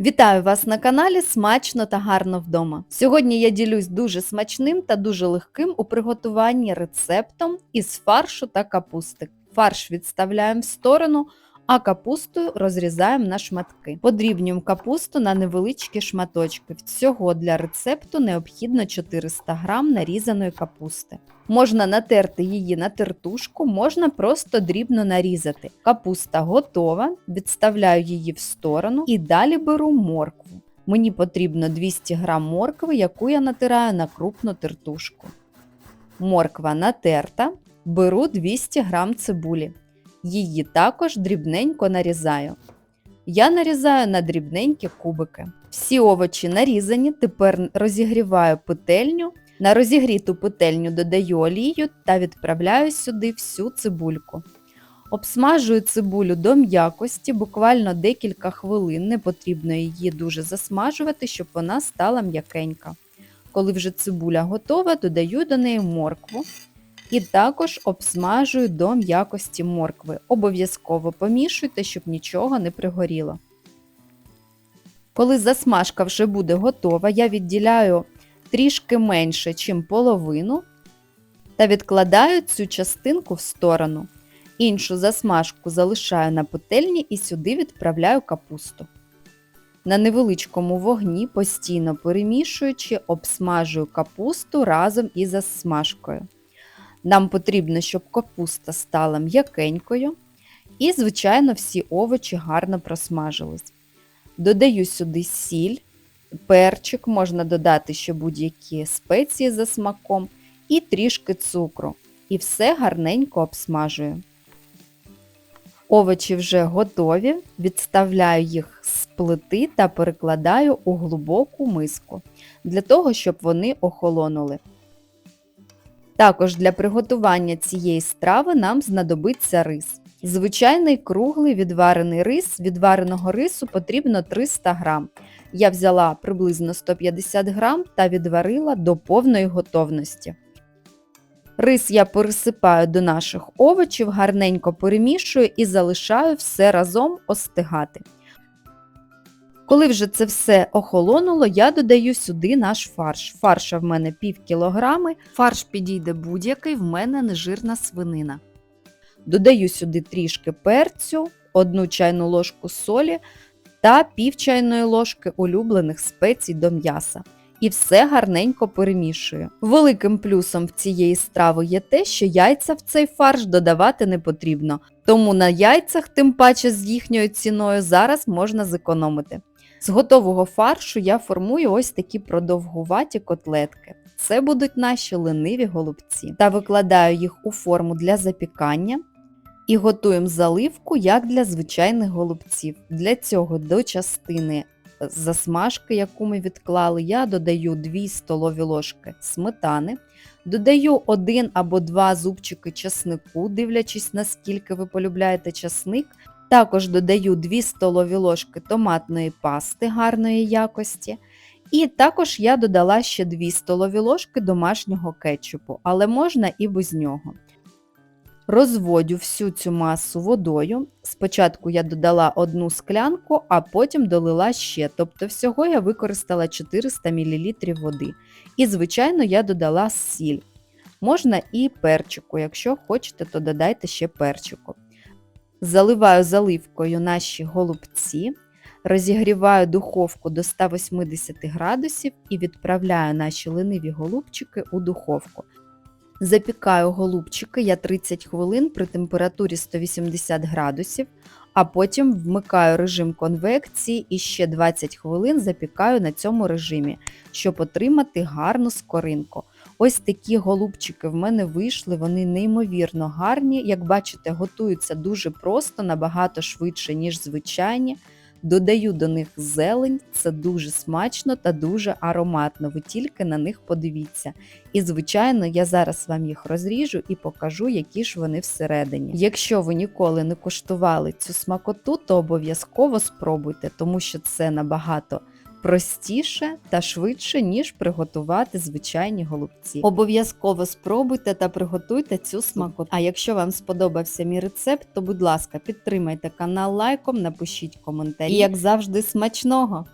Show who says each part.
Speaker 1: Вітаю вас на каналі Смачно та гарно вдома. Сьогодні я ділюсь дуже смачним та дуже легким у приготуванні рецептом із фаршу та капусти. Фарш відставляємо в сторону, а капусту розрізаємо на шматки. Подрібнюємо капусту на невеличкі шматочки. Всього для рецепту необхідно 400 г нарізаної капусти. Можна натерти її на тертушку, можна просто дрібно нарізати. Капуста готова, відставляю її в сторону і далі беру моркву. Мені потрібно 200 г моркви, яку я натираю на крупну тертушку. Морква натерта, беру 200 г цибулі. Її також дрібненько нарізаю. Я нарізаю на дрібненькі кубики. Всі овочі нарізані, тепер розігріваю петельню. На розігріту петельню додаю олію та відправляю сюди всю цибульку. Обсмажую цибулю до м'якості, буквально декілька хвилин, не потрібно її дуже засмажувати, щоб вона стала м'якенька. Коли вже цибуля готова, додаю до неї моркву і також обсмажую до м'якості моркви. Обов'язково помішуйте, щоб нічого не пригоріло. Коли засмажка вже буде готова, я відділяю трішки менше, чим половину, та відкладаю цю частинку в сторону. Іншу засмажку залишаю на петельні і сюди відправляю капусту. На невеличкому вогні, постійно перемішуючи, обсмажую капусту разом із засмажкою. Нам потрібно, щоб капуста стала м'якенькою і, звичайно, всі овочі гарно просмажились. Додаю сюди сіль, перчик, можна додати ще будь-які спеції за смаком і трішки цукру. І все гарненько обсмажую. Овочі вже готові, відставляю їх з плити та перекладаю у глибоку миску, для того, щоб вони охолонули. Також для приготування цієї страви нам знадобиться рис. Звичайний круглий відварений рис, відвареного рису потрібно 300 г. Я взяла приблизно 150 г та відварила до повної готовності. Рис я пересипаю до наших овочів, гарненько перемішую і залишаю все разом остигати. Коли вже це все охолонуло, я додаю сюди наш фарш. Фарша в мене пів кілограми, фарш підійде будь-який, в мене нежирна свинина. Додаю сюди трішки перцю, одну чайну ложку солі та пів чайної ложки улюблених спецій до м'яса. І все гарненько перемішую. Великим плюсом в цієї страви є те, що яйця в цей фарш додавати не потрібно, тому на яйцях, тим паче з їхньою ціною, зараз можна зекономити. З готового фаршу я формую ось такі продовгуваті котлетки. Це будуть наші лениві голубці. Та викладаю їх у форму для запікання. І готуємо заливку, як для звичайних голубців. Для цього до частини засмажки, яку ми відклали, я додаю 2 столові ложки сметани, додаю 1 або 2 зубчики часнику, дивлячись, наскільки ви полюбляєте часник. Також додаю 2 столові ложки томатної пасти гарної якості. І також я додала ще 2 столові ложки домашнього кетчупу, але можна і без нього. Розводю всю цю масу водою. Спочатку я додала одну склянку, а потім долила ще. Тобто всього я використала 400 мл води. І, звичайно, я додала сіль. Можна і перчику, якщо хочете, то додайте ще перчику. Заливаю заливкою наші голубці, розігріваю духовку до 180 градусів і відправляю наші лениві голубчики у духовку. Запікаю голубчики я 30 хвилин при температурі 180 градусів, а потім вмикаю режим конвекції і ще 20 хвилин запікаю на цьому режимі, щоб отримати гарну скоринку. Ось такі голубчики в мене вийшли, вони неймовірно гарні. Як бачите, готуються дуже просто, набагато швидше, ніж звичайні. Додаю до них зелень, це дуже смачно та дуже ароматно. Ви тільки на них подивіться. І, звичайно, я зараз вам їх розріжу і покажу, які ж вони всередині. Якщо ви ніколи не куштували цю смакоту, то обов'язково спробуйте, тому що це набагато простіше та швидше, ніж приготувати звичайні голубці. Обов'язково спробуйте та приготуйте цю смакоту. А якщо вам сподобався мій рецепт, то будь ласка, підтримайте канал лайком, напишіть коментарі. І як завжди, смачного!